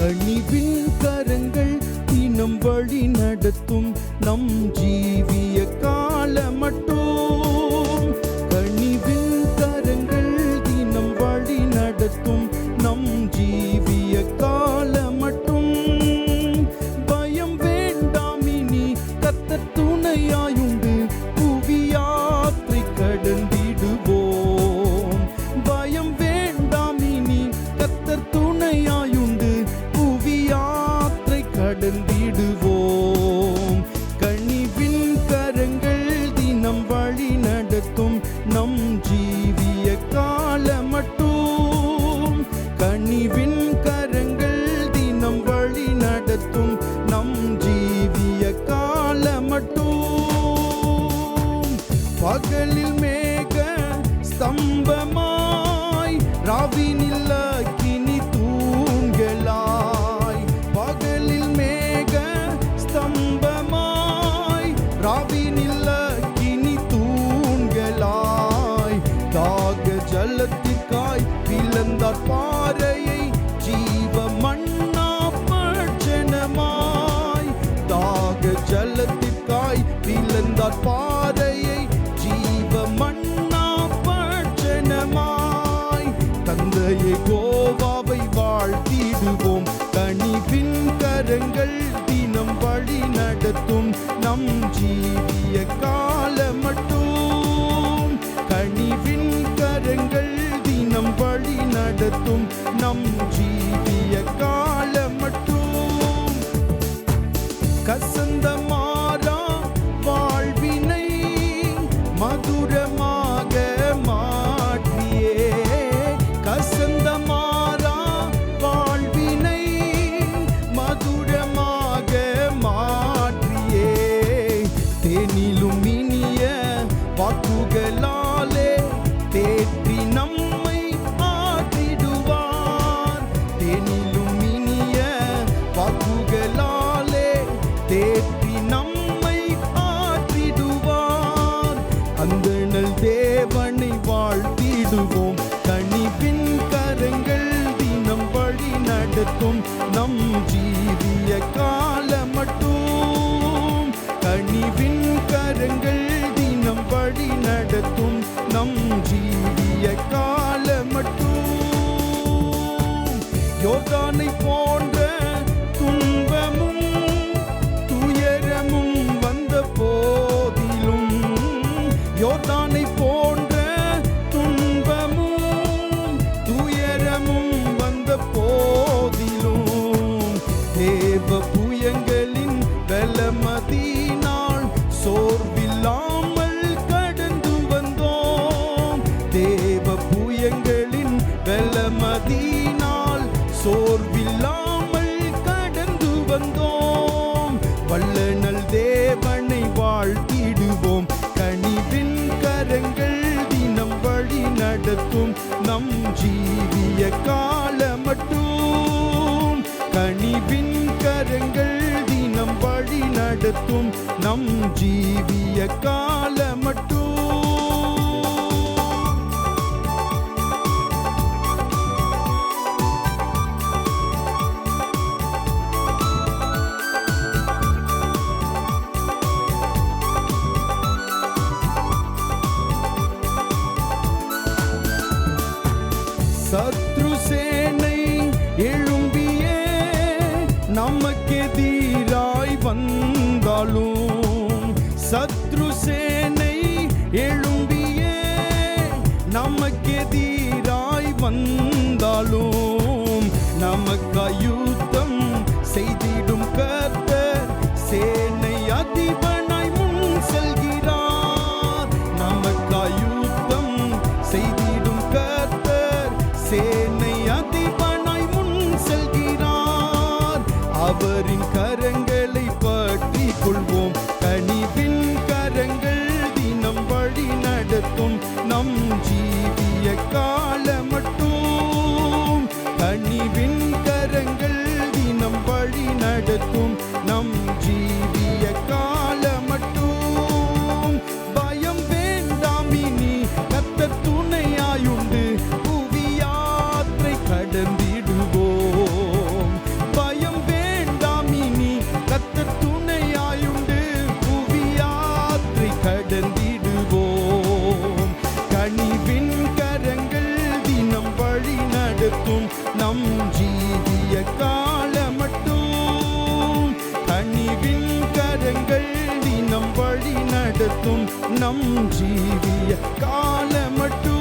கனிவின் கரங்கள் தினம் வழி நடத்தும் நம் ஜீவிய காலமட்டும் பகலில் மேக ஸ்தம்பமாய் ராவினில் அக்கினி தூண்களாய். பகலில் மேக ஸ்தம்பமாய் ராவினில் அக்கினி தூண்களாய். தாக ஜலத்திற்காய் பிளந்தார் பாறையை ஜீவ மண்ணா பட்சணமாய். தாக ஜலத்திற்காய் பிளந்தார் பாறை தந்தையை கோவாவை வாழ்த்திடுவோம். கனிவின் கரங்கள் தினம் வழி நடத்தும். நம் ஜீவிய கால மட்டும் கனிவின் கரங்கள் தினம் வழி நடத்தும். நம் ஜீ நடத்தும் நம் ஜீவிய கா வெள்ளமதினால் சோர்வில்லாமல் கடந்து வந்தோம். வல்லனல் தேவனை வாழ்த்திடுவோம். கனிவின் கரங்கள் தினம் வழி நடத்தும் நம் ஜீவிய கால மட்டும் கனிவின் கரங்கள் தினம் வழி நடத்தும் நம் ஜீவிய கால வந்தாலும் சத்ரு சேனை எழும்பியே நமக்கெதிராய் வந்தாலும் நமக்காயுத்தம் செய்திடும் கர்த்தர். சேனை அதிபனாய் முன் செல்கிறார். நமக்காயுத்தம் செய்திடும் கர்த்தர். சேனை அதிபனாய் முன் செல்கிறார். அவரின் கால கால மட்டும் கனிவின் கரங்கள் தினம் வழி நடத்தும் நம் ஜீவிய கால மட்டும்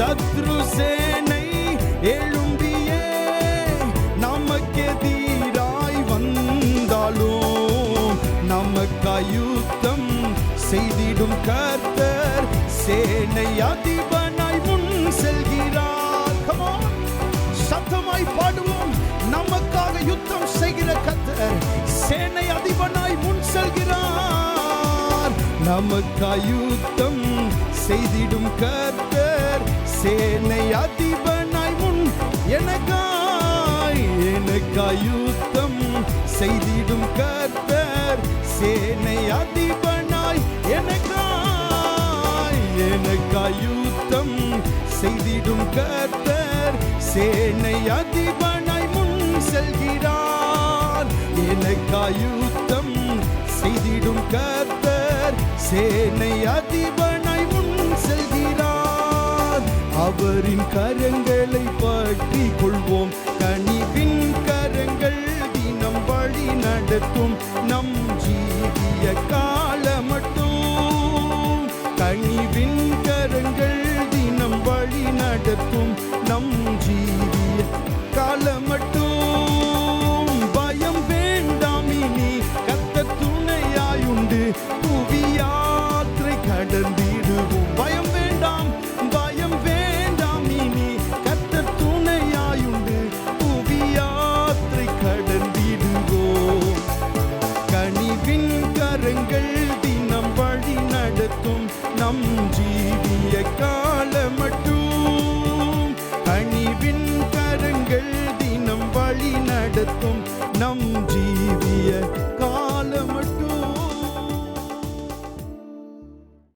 சத்ரு சேனை எழும்பியே நமக்கு எதிராய் வந்தாலும் நமக்காயுத்தம் செய்திடும் கர்த்தர். சேனை அதிபனாய் முன் செல்கிறார். சத்தமாய் பாடுவோம். நமக்காக யுத்தம் செய்கிற கத்தர் சேனை அதிபனாய் முன் செல்கிறார். நமக்காயுத்தம் செய்திடும் கர்த்தர். எனக்காய் எனக்காய் யுத்தம் செய்திடும் கர்த்தர். சேனை அதிபனாய் எனக்காய் எனக்காய் யுத்தம் செய்திடும் கர்த்தர். சேனை அதிபனாய் முன் செல்கிறார். எனக்காய் யுத்தம் செய்திடும் கர்த்தர். சேனை அதிபனாய் முன் செல்கிறார். அவரின் கரங்களை பற்றி கொள்வோம். கனிவின் கரங்கள் தினம் வழி நடத்தும். நம் ஜீவிய கால மட்டும் கனிவின் கரங்கள் தினம் வழி நடத்தும். come